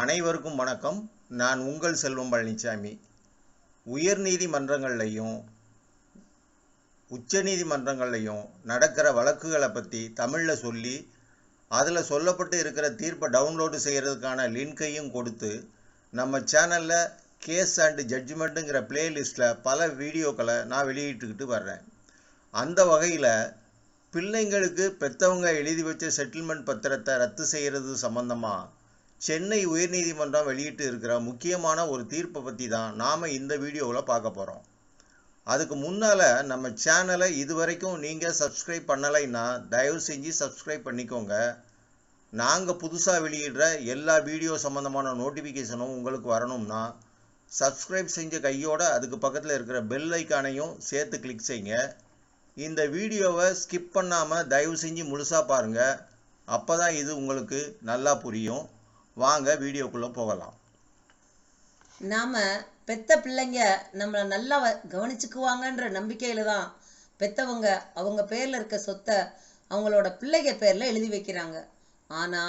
அனைவருக்கும் வணக்கம். நான் உங்கள் செல்வம் பழனிசாமி உயர்நீதிமன்றங்கள்லையும் உச்சநீதிமன்றங்கள்லையும் நடக்கிற வழக்குகளை பற்றி தமிழில் சொல்லி அதில் சொல்லப்பட்டு இருக்கிற தீர்ப்பை டவுன்லோடு செய்கிறதுக்கான லிங்கையும் கொடுத்து நம்ம சேனலில் கேஸ் அண்ட் ஜட்ஜ்மெண்ட்டுங்கிற பிளேலிஸ்ட்டில் பல வீடியோக்களை நான் வெளியிட்டுக்கிட்டு வர்றேன். அந்த வகையில் பிள்ளைங்களுக்கு பெற்றவங்க எழுதி வச்ச செட்டில்மெண்ட் பத்திரத்தை ரத்து செய்கிறது சம்மந்தமாக சென்னை உயர்நீதிமன்றம் வெளியிட்டு இருக்கிற முக்கியமான ஒரு தீர்ப்பை பற்றி தான் நாம் இந்த வீடியோவில் பார்க்க போகிறோம் அதுக்கு முன்னால் நம்ம சேனலை இது வரைக்கும் நீங்கள் சப்ஸ்கிரைப் பண்ணலைன்னா தயவு செஞ்சு சப்ஸ்கிரைப் பண்ணிக்கோங்க. நாங்கள் புதுசாக வெளியிடுற எல்லா வீடியோ சம்மந்தமான நோட்டிஃபிகேஷனும் உங்களுக்கு வரணும்னா சப்ஸ்கிரைப் செஞ்ச கையோட அதுக்கு பக்கத்தில் இருக்கிற பெல் ஐக்கானையும் சேர்த்து கிளிக் செய்யுங்க இந்த வீடியோவை ஸ்கிப் பண்ணாமல் தயவு செஞ்சு முழுசாக பாருங்கள் அப்போ தான் இது உங்களுக்கு நல்லா புரியும். வாங்க வீடியோக்குள்ளே போகலாம். நாம பெத்த பிள்ளைங்க நம்மளை நல்லா கவனிச்சுக்குவாங்கன்ற நம்பிக்கையில தான் பெத்தவங்க அவங்க பேர்ல இருக்க சொத்தை அவங்களோட பிள்ளைங்க பேர்ல எழுதி வைக்கிறாங்க. ஆனா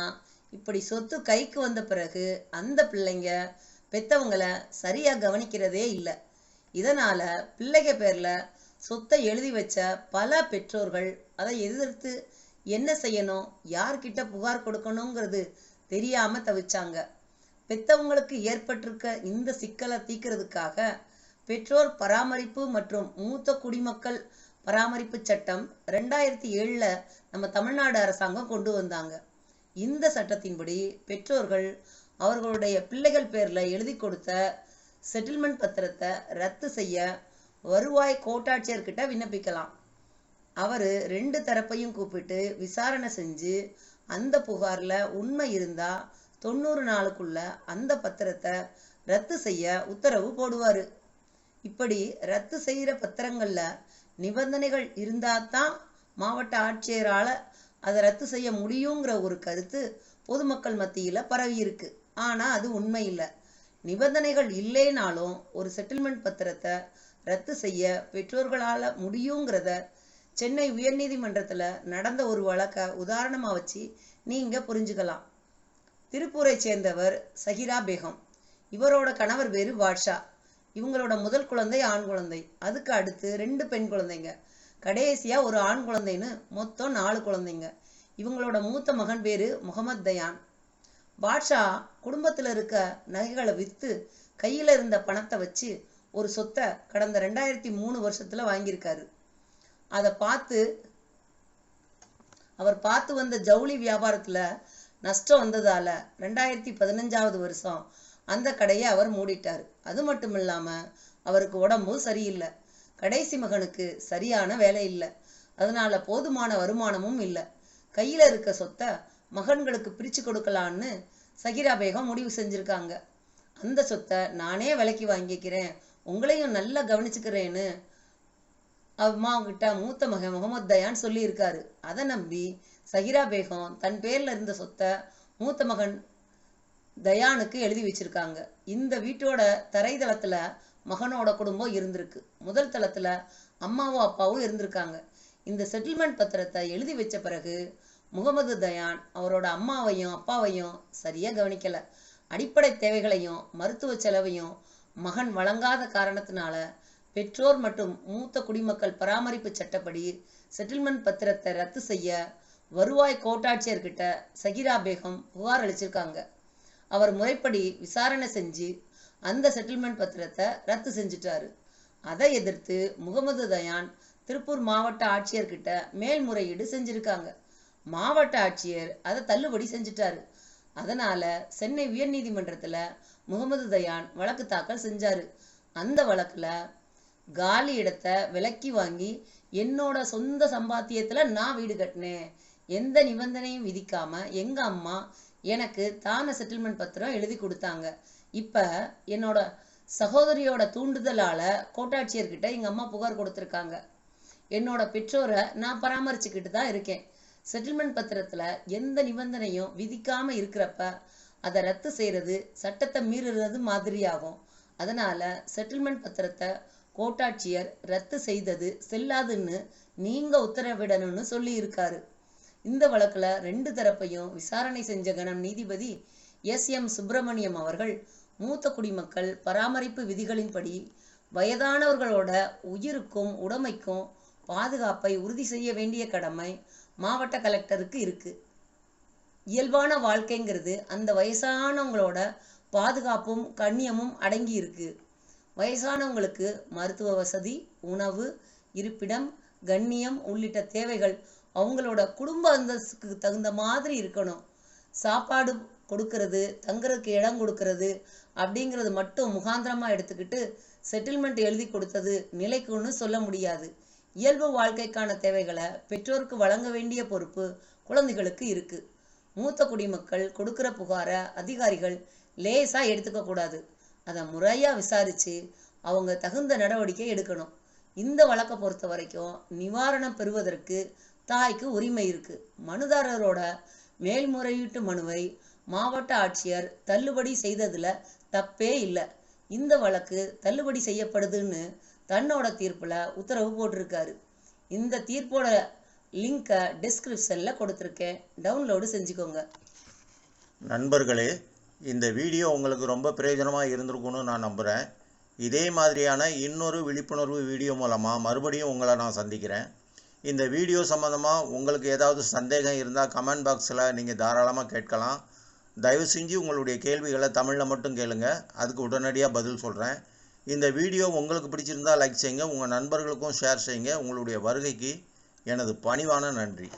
இப்படி சொத்து கைக்கு வந்த பிறகு அந்த பிள்ளைங்க பெத்தவங்கள சரியா கவனிக்கிறதே இல்லை. இதனால பிள்ளைங்க பேர்ல சொத்தை எழுதி வச்ச பல பெற்றோர்கள் அதை எதிர்த்து என்ன செய்யணும் யார்கிட்ட புகார் கொடுக்கணுங்கிறது தெரியாம தவிச்சாங்க. பெத்தவங்களுக்கு ஏற்பட்டிருக்க இந்த சிக்கலை தீர்க்கிறதுக்காக பெற்றோர் பராமரிப்பு மற்றும் மூத்த குடிமக்கள் பராமரிப்பு சட்டம் ரெண்டாயிரத்தி ஏழுல நம்ம தமிழ்நாடு அரசாங்கம் கொண்டு வந்தாங்க. இந்த சட்டத்தின்படி பெற்றோர்கள் அவர்களுடைய பிள்ளைகள் பேர்ல எழுதி கொடுத்த செட்டில்மெண்ட் பத்திரத்தை ரத்து செய்ய வருவாய் கோட்டாட்சியர்கிட்ட விண்ணப்பிக்கலாம். அவரு ரெண்டு தரப்பையும் கூப்பிட்டு விசாரணை செஞ்சு அந்த புகாரில் உண்மை இருந்தால் தொண்ணூறு நாளுக்குள்ள அந்த பத்திரத்தை ரத்து செய்ய உத்தரவு போடுவார். இப்படி ரத்து செய்கிற பத்திரங்களில் நிபந்தனைகள் இருந்தால் தான் மாவட்ட ஆட்சியரால் அதை ரத்து செய்ய முடியுங்கிற ஒரு கருத்து பொதுமக்கள் மத்தியில் பரவி இருக்கு. ஆனால் அது உண்மை இல்லை. நிபந்தனைகள் இல்லைனாலும் ஒரு செட்டில்மெண்ட் பத்திரத்தை ரத்து செய்ய பெற்றோர்களால் முடியுங்கிறத சென்னை உயர்நீதிமன்றத்தில் நடந்த ஒரு வழக்கை உதாரணமாக வச்சு நீங்கள் புரிஞ்சுக்கலாம். திருப்பூரை சேர்ந்தவர் சஹிரா பேகம். இவரோட கணவர் பேர் பாட்ஷா. இவங்களோட முதல் குழந்தை ஆண் குழந்தை. அதுக்கு அடுத்து ரெண்டு பெண் குழந்தைங்க. கடைசியாக ஒரு ஆண் குழந்தைன்னு மொத்தம் நாலு குழந்தைங்க. இவங்களோட மூத்த மகன் பேர் முகமது தயான். பாட்ஷா குடும்பத்தில் இருக்க நகைகளை விற்று கையில் இருந்த பணத்தை வச்சு ஒரு சொத்தை கடந்த ரெண்டாயிரத்தி மூணு வருஷத்தில் வாங்கியிருக்காரு. அதை பார்த்து அவர் பார்த்து வந்த ஜவுளி வியாபாரத்தில் நஷ்டம் வந்ததால் ரெண்டாயிரத்தி பதினஞ்சாவது வருஷம் அந்த கடையை அவர் மூடிட்டார். அது மட்டும் இல்லாமல் அவருக்கு உடம்பு சரியில்லை. கடைசி மகனுக்கு சரியான வேலை இல்லை. அதனால போதுமான வருமானமும் இல்லை. கையில் இருக்க சொத்தை மகன்களுக்கு பிரிச்சு கொடுக்கலான்னு சகிரா பேகம் முடிவு செஞ்சுருக்காங்க. அந்த சொத்தை நானே விலைக்கு வாங்கிக்கிறேன். உங்களையும் நல்லா கவனிச்சுக்கிறேன்னு அம்மா கிட்ட மூத்த மகன் முகமது தயான் சொல்லியிருக்காரு. அதை நம்பி சஹிரா பேகம் தன் பேரில் இருந்த சொத்தை மூத்த மகன் தயானுக்கு எழுதி வச்சிருக்காங்க. இந்த வீட்டோட தரைதளத்தில் மகனோட குடும்பம் இருந்திருக்கு. முதல் தளத்தில் அம்மாவும் அப்பாவும் இருந்திருக்காங்க. இந்த செட்டில்மெண்ட் பத்திரத்தை எழுதி வச்ச பிறகு முகமது தயான் அவரோட அம்மாவையும் அப்பாவையும் சரியாக கவனிக்கலை. அடிப்படை தேவைகளையும் மருத்துவ செலவையும் மகன் வழங்காத காரணத்தினால பெற்றோர் மற்றும் மூத்த குடிமக்கள் பராமரிப்பு சட்டப்படி செட்டில்மெண்ட் பத்திரத்தை ரத்து செய்ய வருவாய் கோட்டாட்சியர்கிட்ட சகிரா பேகம் புகார் அளிச்சிருக்காங்க. அவர் முறைப்படி விசாரணை செஞ்சு அந்த செட்டில்மெண்ட் பத்திரத்தை ரத்து செஞ்சுட்டாரு. அதை எதிர்த்து முகமது தயான் திருப்பூர் மாவட்ட ஆட்சியர்கிட்ட மேல்முறையீடு செஞ்சிருக்காங்க. மாவட்ட ஆட்சியர் அதை தள்ளுபடி செஞ்சுட்டாரு. அதனால சென்னை உயர்நீதிமன்றத்தில் முகமது தயான் வழக்கு தாக்கல் செஞ்சாரு. அந்த வழக்குல காலி இடத்தை விலக்கி வாங்கி என்னோட சொந்த சம்பாத்தியத்தில் நான் வீடு கட்டினேன். எந்த நிபந்தனையும் விதிக்காம எங்கள் அம்மா எனக்கு தான செட்டில்மெண்ட் பத்திரம் எழுதி கொடுத்தாங்க. இப்போ என்னோட சகோதரியோட தூண்டுதலால் கோட்டாட்சியர்கிட்ட எங்கள் அம்மா புகார் கொடுத்துருக்காங்க. என்னோட பெற்றோரை நான் பராமரிச்சுக்கிட்டு தான் இருக்கேன். செட்டில்மெண்ட் பத்திரத்தில் எந்த நிபந்தனையும் விதிக்காமல் இருக்கிறப்ப அதை ரத்து செய்கிறது சட்டத்தை மீறுறது மாதிரியாகும். அதனால் செட்டில்மெண்ட் பத்திரத்தை கோட்டாட்சியர் ரத்து செய்தது செல்லாதுன்னு நீங்க உத்தரவிடணும்னு சொல்லியிருக்காரு. இந்த வழக்குல ரெண்டு தரப்பையும் விசாரணை செஞ்ச கணம் நீதிபதி எஸ். எம். சுப்பிரமணியம் அவர்கள் மூத்த குடிமக்கள் பராமரிப்பு விதிகளின்படி வயதானவர்களோட உயிருக்கும் உடமைக்கும் பாதுகாப்பை உறுதி செய்ய வேண்டிய கடமை மாவட்ட கலெக்டருக்கு இருக்கு. இயல்பான வாழ்க்கைங்கிறது அந்த வயசானவங்களோட பாதுகாப்பும் கண்ணியமும் அடங்கி இருக்குது வயசானவங்களுக்கு மருத்துவ வசதி உணவு இருப்பிடம் கண்ணியம் உள்ளிட்ட தேவைகள் அவங்களோட குடும்ப அந்தஸ்துக்கு தகுந்த மாதிரி இருக்கணும். சாப்பாடு கொடுக்கறது தங்குறதுக்கு இடம் கொடுக்கறது அப்படிங்கிறது மட்டும் முகாந்திரமாக எடுத்துக்கிட்டு செட்டில்மெண்ட் எழுதி கொடுத்தது நிலைக்குன்னு சொல்ல முடியாது. இயல்பு வாழ்க்கைக்கான தேவைகளை பெற்றோருக்கு வழங்க வேண்டிய பொறுப்பு குழந்தைகளுக்கு இருக்கு. மூத்த குடிமக்கள் கொடுக்கிற புகாரை அதிகாரிகள் லேசாக எடுத்துக்க கூடாது அதை முறையாக விசாரித்து அவங்க தகுந்த நடவடிக்கை எடுக்கணும். இந்த வழக்கை பொறுத்த வரைக்கும் நிவாரணம் பெறுவதற்கு தாய்க்கு உரிமை இருக்குது மனுதாரரோட மேல்முறையீட்டு மனுவை மாவட்ட ஆட்சியர் தள்ளுபடி செய்ததில் தப்பே இல்லை. இந்த வழக்கு தள்ளுபடி செய்யப்படுதுன்னு தன்னோட தீர்ப்பில் உத்தரவு போட்டிருக்காரு. இந்த தீர்ப்போட லிங்கை டிஸ்கிரிப்ஷனில் கொடுத்துருக்கேன். டவுன்லோடு செஞ்சுக்கோங்க. நண்பர்களே இந்த வீடியோ உங்களுக்கு ரொம்ப பிரயோஜனமாக இருந்திருக்கும்னு நான் நம்புகிறேன் இதே மாதிரியான இன்னொரு விழிப்புணர்வு வீடியோ மூலமாக மறுபடியும் உங்களை நான் சந்திக்கிறேன். இந்த வீடியோ சம்மந்தமாக உங்களுக்கு ஏதாவது சந்தேகம் இருந்தால் கமெண்ட் பாக்ஸில் நீங்கள் தாராளமாக கேட்கலாம். தயவு செஞ்சு உங்களுடைய கேள்விகளை தமிழில் மட்டும் கேளுங்க. அதுக்கு உடனடியாக பதில் சொல்கிறேன் இந்த வீடியோ உங்களுக்கு பிடிச்சிருந்தா லைக் செய்யுங்க. உங்கள் நண்பர்களுக்கும் ஷேர் செய்யுங்க. உங்களுடைய வருகைக்கு எனது பணிவான நன்றி.